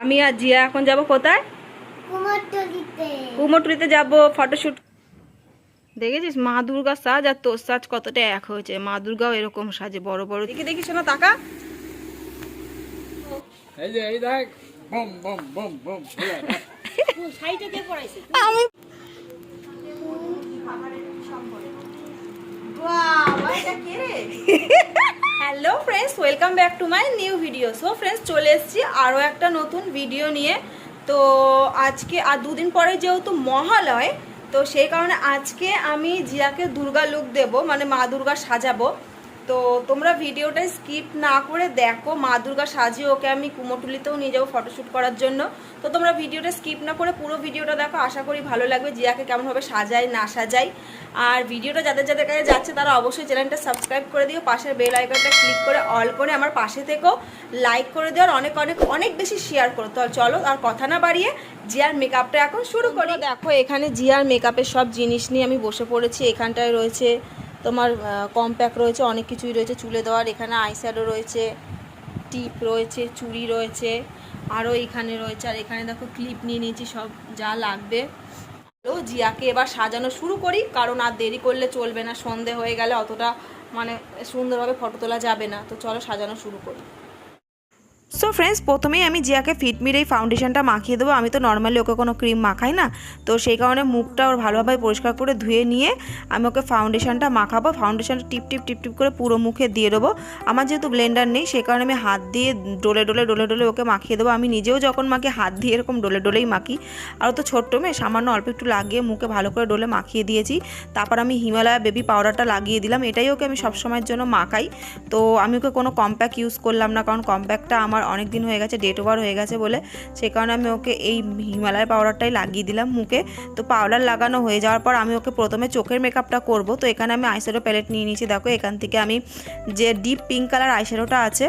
আমি আর জিয়া এখন যাব কোথায়? কুমোরটুলিতে। যাব ফটোশুট। দেখেছিস? মা দুর্গা সাজ আর তোর সাজ কতটা এক হয়েছে। মা দুর্গাও এরকম সাজে বড় বড়। দেখি দেখি শোনা তাকা। এই যে এই দেখ। বম বম বম বম আমি hello friends welcome back to my new video so friends চলে এসেছি আরও একটা নতুন ভিডিও নিয়ে। তো আজকে, আর দুদিন পরে যেহেতু মহালয়, তো সেই কারণে আজকে আমি জিয়াকে দুর্গা লুক দেব মানে মা দুর্গা সাজাবো। তো তোমরা ভিডিওটা স্কিপ না করে দেখো, মা দুর্গা সাজিয়ে ওকে আমি কুমোটুলিতেও নিয়ে যাব ফটোশ্যুট করার জন্য। তো তোমরা ভিডিওটা স্কিপ না করে পুরো ভিডিওটা দেখো, আশা করি ভালো লাগবে, জিয়াকে কেমনভাবে সাজাই না সাজাই আর ভিডিওটা যাদের যাদের কাছে যাচ্ছে, তারা অবশ্যই চ্যানেলটা সাবস্ক্রাইব করে দিও, পাশের বেল আইকনটা ক্লিক করে অল করে আমার পাশে থেকেও লাইক করে দিও, আর অনেক অনেক অনেক বেশি শেয়ার করো। তো চলো, আর কথা না বাড়িয়ে জিয়ার মেকআপটা এখন শুরু করি। দেখো, এখানে জিয়ার মেকআপের সব জিনিস নিয়ে আমি বসে পড়েছি, এখানটায় রয়েছে তোমার কম্প্যাক রয়েছে, অনেক কিছুই রয়েছে, চুলে দেওয়ার, এখানে আইশ্যাডো রয়েছে টিপ রয়েছে, চুড়ি রয়েছে আরও এখানে রয়েছে, আর এখানে দেখো ক্লিপ নিয়ে নিয়েছি, সব যা লাগবে। তো জিয়াকে এবার সাজানো শুরু করি, কারণ আর দেরি করলে চলবে না, সন্ধে হয়ে গেলে অতটা মানে সুন্দরভাবে ফটো তোলা যাবে না, তো চলো সাজানো শুরু করি। সো ফ্রেন্ডস প্রথমেই আমি জিয়াকে ফিটমির এই ফাউন্ডেশনটা মাখিয়ে দেবো। আমি তো নর্মালি ওকে কোনো ক্রিম মাখাই না। তো সেই কারণে মুখটা ওর ভালোভাবে পরিষ্কার করে ধুয়ে নিয়ে আমি ওকে ফাউন্ডেশনটা মাখাবো। ফাউন্ডেশনটা টিপ টিপ টিপ টিপ করে পুরো মুখে দিয়ে দেবো। আমার যেহেতু ব্লেন্ডার নেই, সেই কারণে আমি হাত দিয়ে ডোলে, ডলে, ডোলে ডোলে ওকে মাখিয়ে দেবো। আমি নিজেও যখন মাখি, হাত দিয়ে এরকম ডোলে, ডোলেই মাখি। আর তো ছোট্ট মেয়ে, সামান্য অল্প একটু লাগিয়ে মুখে ভালো করে ডোলে মাখিয়ে দিয়েছি। তারপর আমি হিমালয়া বেবি পাউডারটা লাগিয়ে দিলাম। এটাই ওকে আমি সবসময়ের জন্য মাখাই। তো আমি ওকে কোনো কম্প্যাক্ট ইউজ করলাম না, কারণ কম্প্যাক্টটা আমার অনেক দিন হয়ে গেছে ডেট ওভার হয়ে গেছে বলে। সে কারণে আমি ওকে এই হিমালয় পাউডারটাই লাগিয়ে দিলাম মুখে। তো পাউডার লাগানো হয়ে যাওয়ার পর আমি ওকে প্রথমে চোখের মেকআপটা করব। তো এখানে আমি আইশ্যাডো প্যালেট নিয়ে নিয়েছি। দেখো, এখান থেকে আমি যে ডিপ পিঙ্ক কালার আইশ্যাডোটা আছে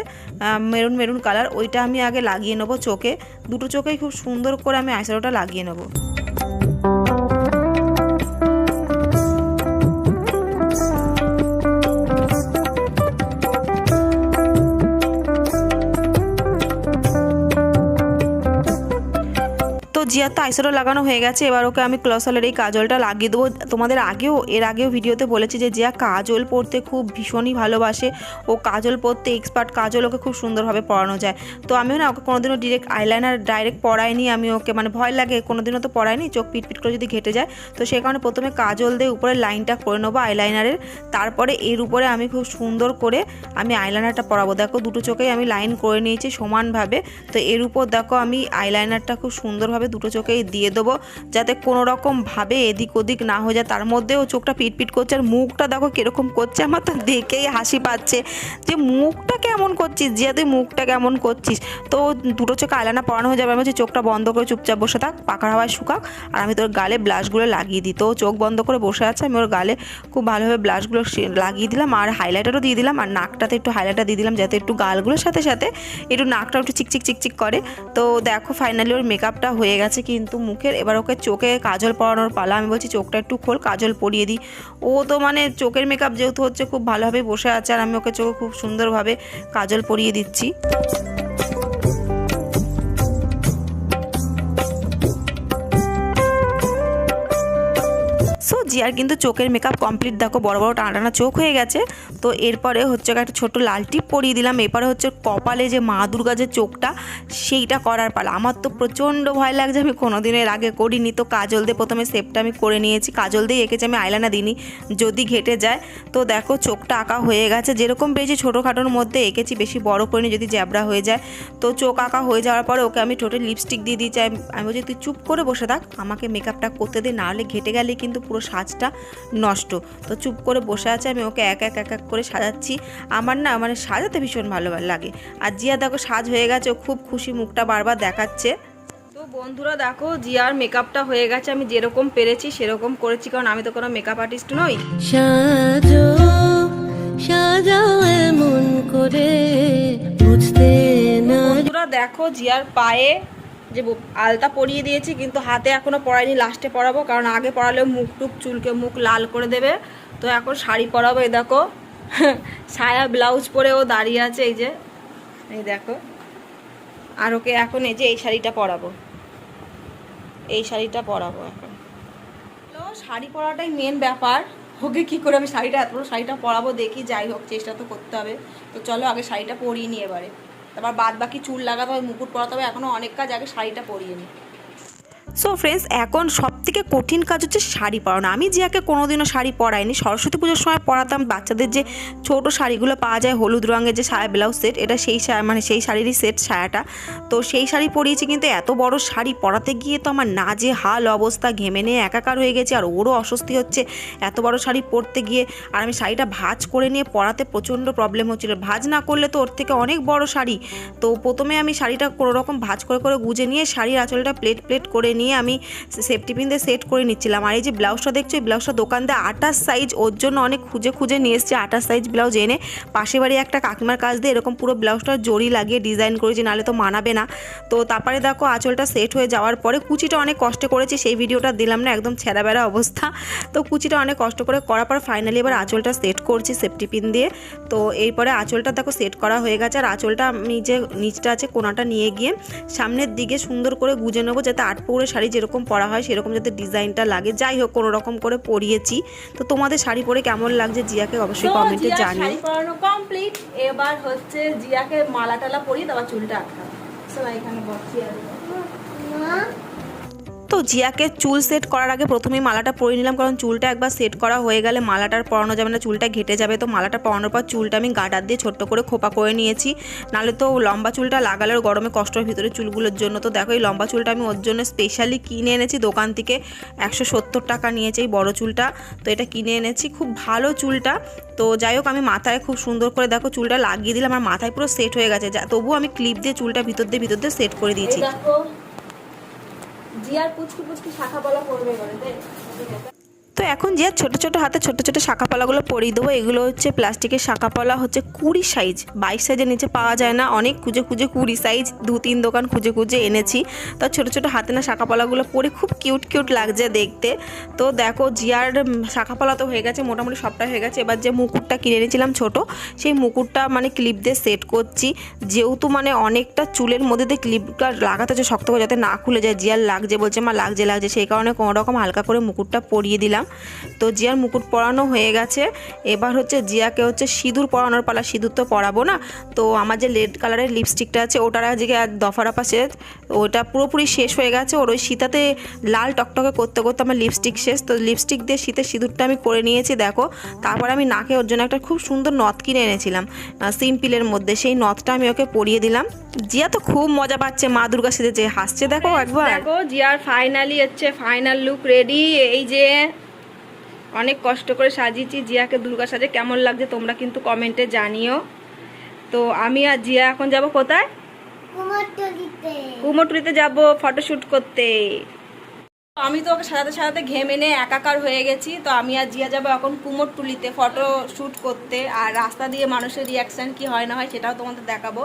মেরুন মেরুন কালার ওইটা আমি আগে লাগিয়ে নেব চোখে। দুটো চোখেই খুব সুন্দর করে আমি আইশ্যাডোটা লাগিয়ে নেব। জিয়ার তো আইশ্যাডো লাগানো হয়ে গেছে। এবার ওকে আমি ক্লসালের এই কাজলটা লাগিয়ে দেবো। তোমাদের আগেও, এর আগেও ভিডিওতে বলেছি যে জিয়া কাজল পরতে খুব ভীষণই ভালোবাসে। ও কাজল পরতে এক্সপার্ট কাজল ওকে খুব সুন্দরভাবে পরানো যায়। তো আমিও না, ওকে কোনোদিনও ডিরেক্ট আইলাইনার ডাইরেক্ট পরাইনি আমি ওকে মানে ভয় লাগে, কোনোদিনও তো পরাইনি চোখ পিট পিট করে যদি ঘেটে যায়। তো সে কারণে প্রথমে কাজল দিয়ে উপরে লাইনটা করে নেব আইলাইনারের তারপরে এর উপরে আমি খুব সুন্দর করে আমি আইলাইনারটা পরাবো। দেখো, দুটো চোখেই আমি লাইন করে নিয়েছি সমানভাবে। তো এর উপর দেখো, আমি আইলাইনারটা খুব সুন্দরভাবে দুটো চোখেই দিয়ে দেবো, যাতে কোনো রকমভাবে এদিক ওদিক না হয়ে যায়। তার মধ্যেও চোখটা পিট পিট করছে আর মুখটা দেখো কীরকম করছে, আমার তো দেখেই হাসি পাচ্ছে যে মুখটা কেমন করছিস যে তুই মুখটা কেমন করছিস? তো দুটো চোখে আয়লানা পরানো হয়ে যাবে, আমি বলছি চোখটা বন্ধ করে চুপচাপ বসে থাক, পাখার হাওয়ায় শুকাক আর আমি তোর গালে ব্লাশগুলো লাগিয়ে দিই। তো ও চোখ বন্ধ করে বসে আছে, আমি ওর গালে খুব ভালোভাবে ব্লাশগুলো লাগিয়ে দিলাম আর হাইলাইটারও দিয়ে দিলাম আর নাকটাতে একটু হাইলাইটার দিয়ে দিলাম যাতে একটু গালগুলোর সাথে সাথে একটু নাকটা একটু চিকচিক চিকচিক করে। তো দেখো ফাইনালি ওর মেকআপটা হয়ে গেছে। কিন্তু মুখের। এবার ওকে চোখে কাজল পরানোর পালা। আমি বলছি, চোখটা একটু খোল, কাজল পরিয়ে দিই। ও তো মানে চোখের মেকআপ যেহেতু হচ্ছে, খুব ভালোভাবে বসে আছে। আর আমি ওকে চোখে খুব সুন্দরভাবে কাজল পরিয়ে দিচ্ছি। জিয়ার কিন্তু চোখের মেকআপ কমপ্লিট দেখো, বড় বড় টানা চোখ হয়ে গেছে। তো এরপরে হচ্ছে একটা ছোট লাল টিপ পরিয়ে দিলাম। এরপরে হচ্ছে কপালে যে মা দুর্গা যে চোখটা, সেইটা করার পালা। আমার তো প্রচণ্ড ভয় লাগছে, আমি কোনো দিনের আগে করিনি। তো কাজল দিয়ে প্রথমে সেপটা আমি করে নিয়েছি। কাজল দিয়ে এঁকেছি, আমি আইলানা দিইনি, যদি ঘেটে যায়। তো দেখো চোখটা আঁকা হয়ে গেছে। যেরকম পেয়েছি ছোটোখাটোর মধ্যে এঁকেছি, বেশি বড় করিনি যদি জ্যাবরা হয়ে যায়। তো চোখ আঁকা হয়ে যাওয়ার পরে ওকে আমি ঠোঁটে লিপস্টিক দিয়ে দিয়েছি। চাই আমি বলছি, তুই চুপ করে বসে থাক। আমাকে মেকআপটা করতে দে নাহলে ঘেটে গেলে কিন্তু পুরো সাজটা নষ্ট। তো চুপ করে বসে আছে আমি ওকে এক এক এক এক করে সাজাচ্ছি। আমার না মানে সাজাতে ভীষণ ভালো লাগে। আর জিয়া দেখো সাজ হয়ে গেছে ও খুব খুশি মুখটা বারবার দেখাচ্ছে। তো বন্ধুরা দেখো জিয়ার মেকআপটা হয়ে গেছে আমি যেরকম পেরেছি সেরকম করেছি কারণ আমি তো কোনো মেকআপ আর্টিস্ট নই। সাজো সাজাও এমন করে বুঝতে না বন্ধুরা দেখো জিয়ার পায়ে যে আলতা পরিয়ে দিয়েছি, কিন্তু হাতে এখনও পরাইনি লাস্টে পরাবো কারণ আগে পরালেও মুখ টুক চুলকে মুখ লাল করে দেবে। তো এখন শাড়ি পরাবো, এই দেখো। সায়া ব্লাউজ পরে ও দাঁড়িয়ে আছে, এই যে। এই দেখো। আর ওকে এখন এই যে এই শাড়িটা পরাবো। এই শাড়িটা পরাবো এখন। হলো শাড়ি পরাটাই মেন ব্যাপার। ওকে কী করে আমি শাড়িটা, এত শাড়িটা পরাবো, দেখি, যাই হোক, চেষ্টা তো করতে হবে। তো চলো আগে শাড়িটা পরিয়ে নিই এবারে। তারপর বাদ বাকি চুল লাগাতে হবে, মুকুট পরাতে হবে এখনও অনেক কাজ, আগে শাড়িটা পরিয়ে নিই সো ফ্রেন্ডস এখন সব থেকে কঠিন কাজ হচ্ছে শাড়ি পরানো। আমি জিয়াকে কোনোদিনও শাড়ি পরাইনি। সরস্বতী পুজোর সময় পরাতাম বাচ্চাদের যে ছোট শাড়িগুলো পাওয়া যায়, হলুদ রঙের যে সায়া ব্লাউজ সেট, এটা সেই মানে সেই শাড়িরই সেট সায়াটা তো সেই শাড়ি পরিয়েছি কিন্তু এত বড় শাড়ি পরাতে গিয়ে তো আমার না যে হাল অবস্থা, ঘেমে নিয়ে একাকার হয়ে গেছে, আর ওরও অস্বস্তি হচ্ছে এত বড় শাড়ি পরতে গিয়ে। আর আমি শাড়িটা ভাজ করে নিয়ে পরাতে প্রচণ্ড প্রবলেম হচ্ছিল। ভাজ না করলে তো ওর থেকে অনেক বড় শাড়ি। তো প্রথমে আমি শাড়িটা কোনো রকম ভাঁজ করে করে গুজে নিয়ে শাড়ির আঁচলটা প্লেট প্লেট করে নিয়ে আমি সেফটি পিন দিয়ে সেট করে নিচ্ছিলাম। আর এই যে ব্লাউজটা দেখছ, এই ব্লাউজটা দোকান দিয়ে আটাশ সাইজ ওর জন্য অনেক খুঁজে খুঁজে নিয়ে এসেছে আটাশ সাইজ ব্লাউজ এনে। পাশে বাড়ি একটা কাকিমার কাজ দিয়ে এরকম পুরো ব্লাউজটা জড়ি লাগিয়ে ডিজাইন করেছি, নাহলে তো মানাবে না। তো তারপরে দেখো আঁচলটা সেট হয়ে যাওয়ার পরে কুচিটা অনেক কষ্ট করেছি, সেই ভিডিওটা দিলাম না, একদম ছেঁড়া বেড়া অবস্থা। তো কুচিটা অনেক কষ্ট করে করার পর ফাইনালি এবার আঁচলটা সেট করছি সেফটি পিন দিয়ে। তো এরপরে আঁচলটা দেখো সেট করা হয়ে গেছে, আর আঁচলটা আমি যে নিচটা আছে, কোনাটা নিয়ে গিয়ে সামনের দিকে সুন্দর করে গুজে নেব, যাতে আট পৌরে শাড়ি যেরকম পরা হয় সেরকম যাতে ডিজাইনটা লাগে। যাই হোক কোনো রকম করে পরিয়েছি। তো তোমাদের শাড়ি পরে কেমন লাগছে জিয়াকে অবশ্যই কমেন্টে জানিও। শাড়ি পরানো কমপ্লিট এবার হচ্ছে জিয়াকে মালা টালা পরিয়ে তারপর চুলটা আটকাবো সবাই এখানে বসি আর মা তো জিয়াকে চুল সেট করার আগে প্রথমেই মালাটা পরে নিলাম, কারণ চুলটা একবার সেট করা হয়ে গেলে মালাটার পরানো যাবে না, চুলটা ঘেটে যাবে। তো মালাটা পরানোর পর চুলটা আমি গাডার দিয়ে ছোট্ট করে খোপা করে নিয়েছি। নাহলে তো লম্বা চুলটা লাগালে ওর গরমে কষ্ট হয় ভিতরে চুলগুলোর জন্য। তো দেখো, এই লম্বা চুলটা আমি ওর জন্য স্পেশালি কিনে এনেছি। দোকান থেকে একশো সত্তর টাকা নিয়েছে এই বড়ো চুলটা। তো এটা কিনে এনেছি, খুব ভালো চুলটা। তো যাই হোক, আমি মাথায় খুব সুন্দর করে দেখো চুলটা লাগিয়ে দিলাম আমার মাথায় পুরো সেট হয়ে গেছে। তবুও আমি ক্লিপ দিয়ে চুলটা ভিতর দিয়ে ভিতর দিয়ে সেট করে দিয়েছি। জিয়ার পুচকি পুচকি শাখা বলা পড়বে এবারে তো এখন যে ছোট ছোট হাতে ছোট ছোট শাখাপালাগুলো পরিয়ে দেবো, এগুলো হচ্ছে প্লাস্টিকের শাখাপালা হচ্ছে কুড়ি সাইজ। বাইশ সাইজের নিচে পাওয়া যায় না, অনেক খুঁজে খুঁজে কুড়ি সাইজ, দু তিন দোকান খুঁজে খুঁজে এনেছি। তো ছোট ছোট হাতে না শাখাপালাগুলো পরে খুব কিউট কিউট লাগছে দেখতে। তো দেখো, জিয়ার শাখাপালা তো হয়ে গেছে, মোটামুটি সবটা হয়ে গেছে। এবার যে মুকুটটা কিনে এনেছিলাম ছোট, সেই মুকুটটা মানে ক্লিপ দিয়ে সেট করছি। যেহেতু মানে অনেকটা চুলের মধ্যে দিয়ে ক্লিপটা লাগাতে হচ্ছে, শক্ত করে যাতে না খুলে যায়, জিয়ার লাগছে বলছে, মা, লাগছে লাগছে। সেই কারণে কোনো রকম হালকা করে মুকুটটা পরিয়ে দিলাম। তো জিয়ার মুকুট পরানো হয়ে গেছে। এবার হচ্ছে জিয়াকে হচ্ছে সিঁদুর পরানোর পালা, সিঁদুর তো পরাবো না। তো আমার যে রেড কালারের লিপস্টিকটা আছে, ওটার আজকে আর দফারাপা শেষ ওটা পুরোপুরি শেষ হয়ে গেছে। ওর ওই সীতাতে লাল টকটকে করতে করতে আমার লিপস্টিক শেষ। তো লিপস্টিক দিয়ে শীতের সিঁদুরটা আমি করে নিয়েছি, দেখো। তারপর আমি নাকে ওর জন্য একটা খুব সুন্দর নথ কিনে এনেছিলাম সিম্পিলের মধ্যে। সেই নথটা আমি ওকে পরিয়ে দিলাম। জিয়া তো খুব মজা পাচ্ছে মা দুর্গা সেজেছে হাসছে, দেখো একবার। দেখো, জিয়ার ফাইনালি হচ্ছে ফাইনাল লুক রেডি এই যে অনেক কষ্ট করে সাজিয়েছি। জিয়াকে দুর্গা সাজে কেমন লাগছে তোমরা কিন্তু কমেন্টে জানিও। তো আমি আর জিয়া এখন যাব কোথায়? কুমারটলিতে। কুমোটুরিতে যাব ফটোশ্যুট করতে। আমি তো ওকে সাজাতে সাজাতে ঘেমে নিয়ে একাকার হয়ে গেছি। তো আমি আর জিয়া যাব এখন কুমোরটুলিতে ফটো শ্যুট করতে। আর রাস্তা দিয়ে মানুষের রিয়াকশান কি হয় না হয় সেটাও তোমাদের দেখাবো।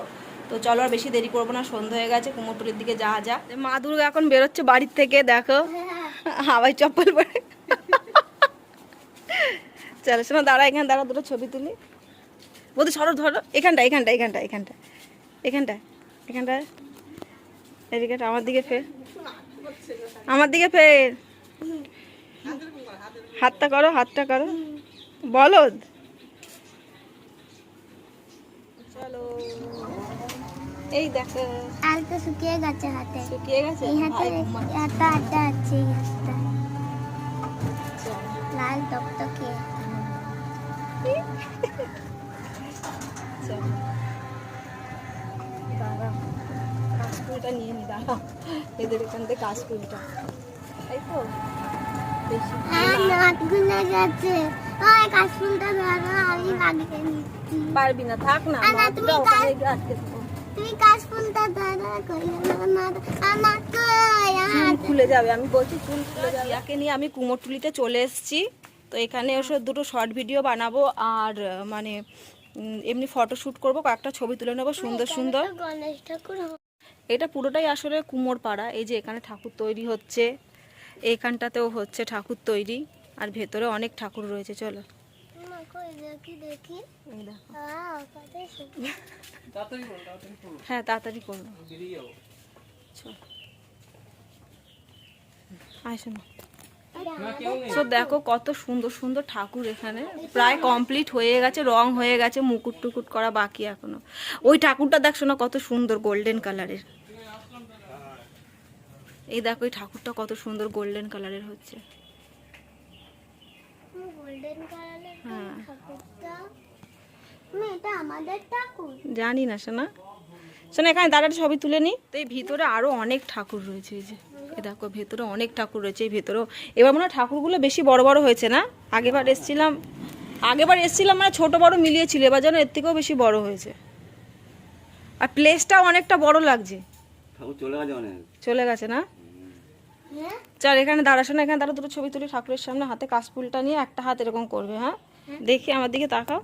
তো চলো আর বেশি দেরি করব না সন্ধ্যা হয়ে গেছে কুমোরটুলির দিকে যাওয়া যা মা দুর্গা এখন বেরোচ্ছে বাড়ির থেকে দেখো। হাওয়াই চপ্পল পরে। চলো। শোনো দাঁড়া এখানে দাঁড়া দুটো ছবি তুলি। বলতে সরো ধরো। এখানটা এখানটা এখানটা এখানটা এখানটা এখানটা এদিকে আমার দিকে ফের। আমার দিকে ফের। হাতটা করো হাতটা করো। বলদ চলো। এই দেখো। আর শুকিয়ে গেছে হাতে। শুকিয়ে গেছে? এই হাতে একটা আটা আছে হাতটা। লাল টকটকে। চলো। দাঁড়াও কাশফুলটা নিয়ে নি দাঁড়াও এদের এখান থেকে কাশফুলটা তাই তো? বেশি হ্যাঁ পারবি না থাক না তুমি আটকে কাশফুলটা ধরো খুলে যাবে আমি বলছি চুল খুলে যাবে। নিয়ে আমি কুমোরটুলিতে চলে এসেছি। তো এখানে ওসব দুটো শর্ট ভিডিও বানাবো আর মানে এমনি ফটো শ্যুট করব কয়েকটা ছবি তুলে নেব সুন্দর সুন্দর। ঠাকুর এটা পুরোটাই আসলে কুমোর পাড়া এই যে এখানে ঠাকুর তৈরি হচ্ছে এইখানটাতেও হচ্ছে ঠাকুর তৈরি আর ভেতরে অনেক ঠাকুর রয়েছে চলো। মা, কই দেখি দেখি। এই দেখো। আহ, কত সুন্দর। তাড়াতাড়ি করো তাড়াতাড়ি করো। হ্যাঁ তাড়াতাড়ি করব আয় শোনো তো দেখো কত সুন্দর সুন্দর ঠাকুর এখানে। প্রায় কমপ্লিট হয়ে গেছে রং হয়ে গেছে মুকুট টুকুট করা বাকি এখনও। ওই ঠাকুরটা দেখ শোনো কত সুন্দর গোল্ডেন কালারের এই দেখো ওই ঠাকুরটা কত সুন্দর গোল্ডেন কালারের হচ্ছে। হ্যাঁ। জানি না শোনা শোনা এখানে দাঁড়াটা সবই তুলে নি। তো এই ভিতরে আরও অনেক ঠাকুর রয়েছে এই যে। এই দেখো ভেতরে অনেক ঠাকুর রয়েছে এই ভেতরেও। এবার মনে হয় ঠাকুরগুলো বেশি বড় বড় হয়েছে না? আগেবার এসছিলাম আগেবার এসছিলাম মানে ছোট বড় মিলিয়ে ছিল এবার যেন এর থেকেও বেশি বড় হয়েছে। আর প্লেসটাও অনেকটা বড় লাগছে। চলে গেছে অনেক চলে গেছে না? চল এখানে দাঁড়াশো না এখানে দাঁড়া দুটো ছবি তুলি ঠাকুরের সামনে হাতে কাশফুলটা নিয়ে একটা হাত এরকম করবে হ্যাঁ? দেখি আমার দিকে তাকাও।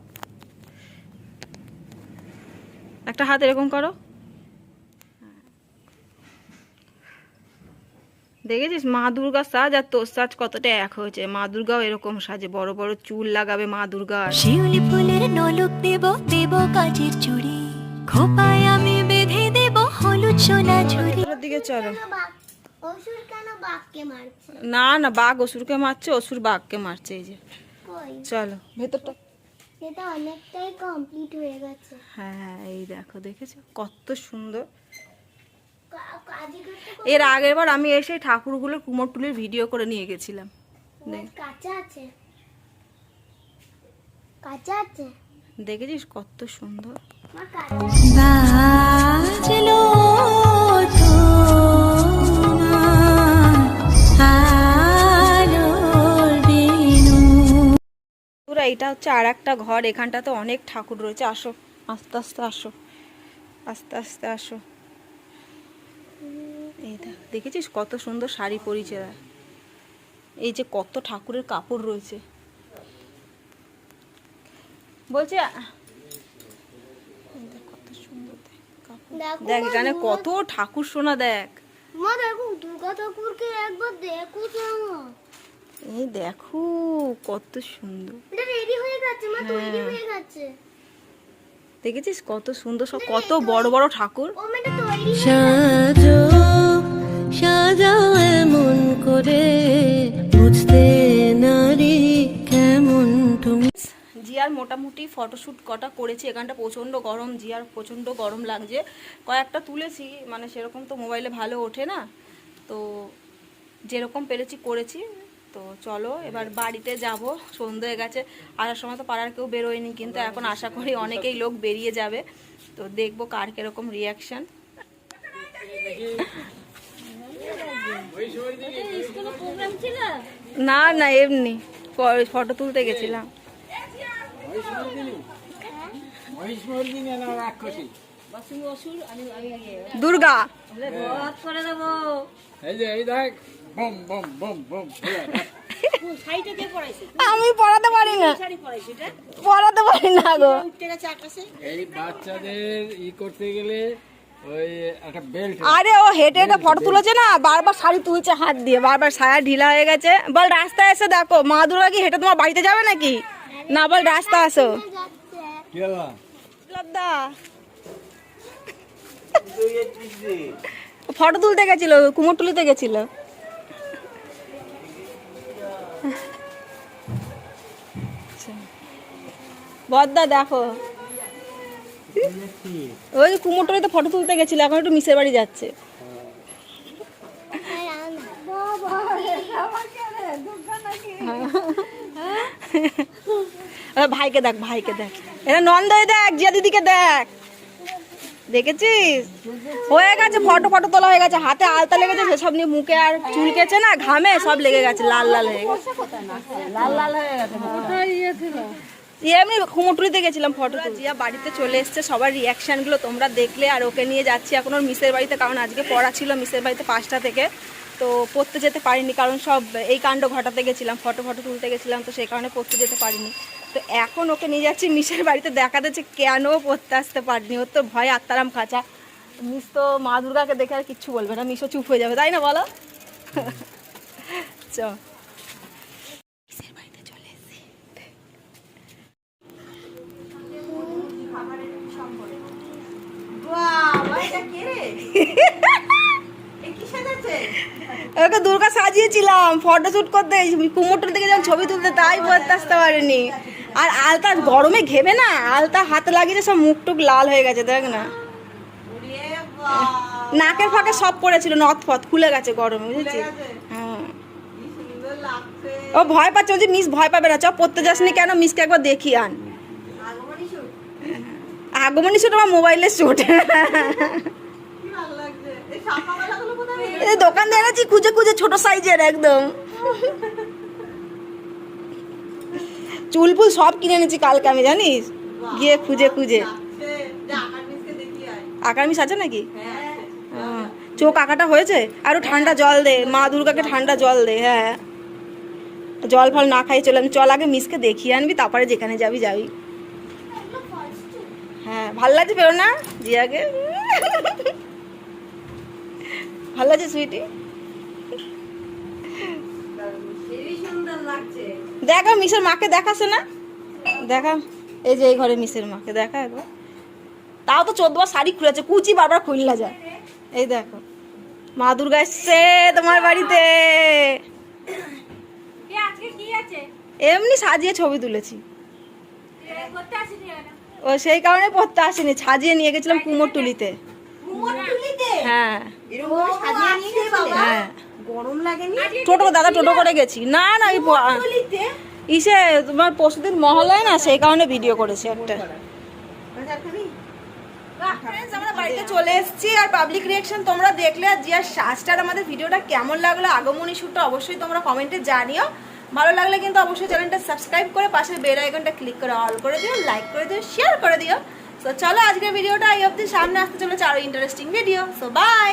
একটা হাত এরকম করো। দেখেছিস? মা দুর্গা সাজ আর তোর সাজ কতটা এক হয়েছে। মা দুর্গাও এরকম সাজে। বড় বড় চুল লাগাবে মা দুর্গা। শিউলি ফুলের নলুক দেব দেব কাজের চুড়ি। খোপায় আমি বেঁধে দেব হলুদ সোনা ঝুড়ি। দিকে চলো। অসুর কেন বাঘকে মারছে? না না বাঘ অসুরকে মারছে অসুর বাঘকে মারছে এই যে। কই? চলো ভেতরটা। সেটা অনেকটাই কমপ্লিট হয়ে গেছে। হ্যাঁ এই দেখো দেখেছ? কত সুন্দর। এর আগের বার আমি এসে ঠাকুরগুলোর কুমোরটুলির ভিডিও করে নিয়ে গেছিলাম। কাঁচা আছে। কাঁচা আছে? দেখেছিস কত সুন্দর? বাজলো এটা হচ্ছে আর একটা ঘর এখানটাতে অনেক ঠাকুর রয়েছে। আসো আস্তে আস্তে আসো। আস্তে আস্তে আসো। এই দেখ দেখেছিস কত সুন্দর শাড়ি পরিছে এই যে কত ঠাকুরের কাপড় রয়েছে। বলছে দেখ কত সুন্দর দেখ কাপড়। দেখো দেখ মা, এখানে কত ঠাকুর সোনা দেখ। মা দেখো দুর্গা ঠাকুরকে একবার দেখো এই দেখো কত সুন্দর। এটা রেডি হয়ে গেছে মা তৈরি হ্যাঁ। হয়ে গেছে। দেখেছিস কত সুন্দর সব কত বড় বড় ঠাকুর। ও মেয়েটা তৈরি সাজো এমন করে বুঝতে নারী কেমন তুমি? জিয়ার মোটামুটি ফটোশ্যুট কটা করেছি, এখানটা প্রচণ্ড গরম, জিয়ার প্রচণ্ড গরম লাগছে। কয়েকটা তুলেছি মানে সেরকম তো মোবাইলে ভালো ওঠে না। তো যেরকম পেরেছি করেছি। তো চলো, এবার বাড়িতে যাব, সন্ধে হয়ে গেছে, আসার সময় তো পাড়ার কেউ বেরোয়নি, কিন্তু এখন আশা করি অনেকেই লোক বেরিয়ে যাবে। তো দেখব কার কীরকম রিয়াকশন না না, এমনি। ফটো তুলতে গেছিলাম। দুর্গা। বম আমি পড়াতে পারি না। পড়াতে পারি না গো। এই বাচ্চাদের ই করতে গেলে আরে ও হেঁটে হেঁটে ফটো তুলেছে না? বারবার শাড়ি তুলছে হাত দিয়ে বারবার সায়া ঢিলা হয়ে গেছে। বল রাস্তায় এসে দেখো। মা দুর্গা কি হেঁটে তোমার বাড়িতে যাবে নাকি? না বল রাস্তা আসো ফটো তুলতে গেছিল কুমোর তুলিতে গেছিল। বদ্দা দেখো। ওই কুমোরটুলিতে ফটো তুলতে গেছিল, এখন একটু মিসের বাড়ি যাচ্ছে। ভাইকে দেখ ভাইকে দেখ। এটা নন্দই দেখ, জিয়া দিদিকে দেখ। দেখেছিস? হয়ে গেছে ফটো ফটো তোলা হয়ে গেছে। হাতে আলতা লেগেছে, সেসব নিয়ে মুখে আর চুলকেছে না, ঘামে, সব লেগে গেছে, লাল লাল হয়ে গেছে। লাল লাল হয়ে গেছে এমনি কুমোটুলিতে গেছিলাম ফটো জিয়া বাড়িতে চলে এসছে সবার রিয়াকশানগুলো তোমরা দেখলে আর ওকে নিয়ে যাচ্ছি এখন ওর মিসের বাড়িতে কারণ আজকে পড়া ছিল মিসের বাড়িতে পাঁচটা থেকে। তো পড়তে যেতে পারিনি কারণ সব এই কাণ্ড ঘটাতে গেছিলাম ফটো ফটো তুলতে গেছিলাম তো সেই কারণে পড়তে যেতে পারিনি। তো এখন ওকে নিয়ে যাচ্ছি মিসের বাড়িতে দেখা যাচ্ছে কেন পড়তে আসতে পারিনি ওর তো ভয় আত্মারাম খাঁচা। মিস তো মা দুর্গাকে দেখে আর কিচ্ছু বলবে না মিশও চুপ হয়ে যাবে তাই না বলো? চ ওকে দুর্গা সাজিয়েছিলাম ফটো শ্যুট করতে। কুমোরটোর থেকে যখন ছবি তুলতে তাই বলতে আসতে পারিনি। আর আলতা গরমে ঘেবে না আলতা হাত লাগিয়েছে সব মুখ টুক লাল হয়ে গেছে দেখ না। নাকের ফাঁকে সব পড়েছিল নথফত খুলে গেছে গরমে বুঝেছি হ্যাঁ। ও ভয় পাচ্ছে যে মিস ভয় পাবে না চ পড়তে যাসনি কেন? মিসকে একবার দেখি আন। আগমনী শুট আমার মোবাইলের এই দোকান দিয়ে এনেছি, খুঁজে খুঁজে ছোট সাইজের একদম। চুল ফুল সব কিনে এনেছি কালকে আমি, জানিস? গিয়ে খুঁজে খুঁজে। আকার আছে নাকি? হ্যাঁ। চোখ আঁকাটা হয়েছে? আরও ঠান্ডা জল দে, মা দুর্গাকে ঠান্ডা জল দে হ্যাঁ। জল ফল না খাই চলে চল আগে মিসকে দেখিয়ে আনবি, তারপরে যেখানে যাবি যাবি। হ্যাঁ ভালো লাগছে পেরো না? জিয়াকে ভালো লাগছে সুইটি? দেখা মিসের মাকে দেখাছে না? দেখা এই যে এই ঘরে মিসের মাকে দেখা একবার। তাও তো চোদ্দ শাড়ি খুলেছে কুচি বারবার খুললা যায়। এই দেখো মা দুর্গা এসছে তোমার বাড়িতে। এমনি সাজিয়ে ছবি তুলেছি। ও সেই কারণে পড়তে আসেনি সাজিয়ে নিয়ে গেছিলাম কুমোরটুলিতে হ্যাঁ। হ্যাঁ। টোটো দাদা টোটো করে গেছি। না না ইসে তোমার মহলায় না? সেই কারণে ভিডিও করেছি একটা। আমরা বাড়িতে চলে এসেছি। আর পাবলিক রিয়াকশন তোমরা দেখলে। আর জিয়ার আমাদের ভিডিওটা কেমন লাগল? আগমনী শুটটা অবশ্যই তোমরা কমেন্টে জানিও। ভালো লাগলে কিন্তু অবশ্যই চ্যানেলটা সাবস্ক্রাইব করে পাশের বেল আইকনটা ক্লিক করে অল করে দিও, লাইক করে দিও শেয়ার করে দিও। সো চলো আজকের ভিডিওটা এই অবধি, সামনে আসতে চলেছে আরও ইন্টারেস্টিং ভিডিও সো বাই